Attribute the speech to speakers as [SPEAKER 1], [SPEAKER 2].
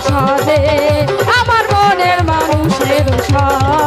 [SPEAKER 1] সজে আমার মনের মানুষের সজ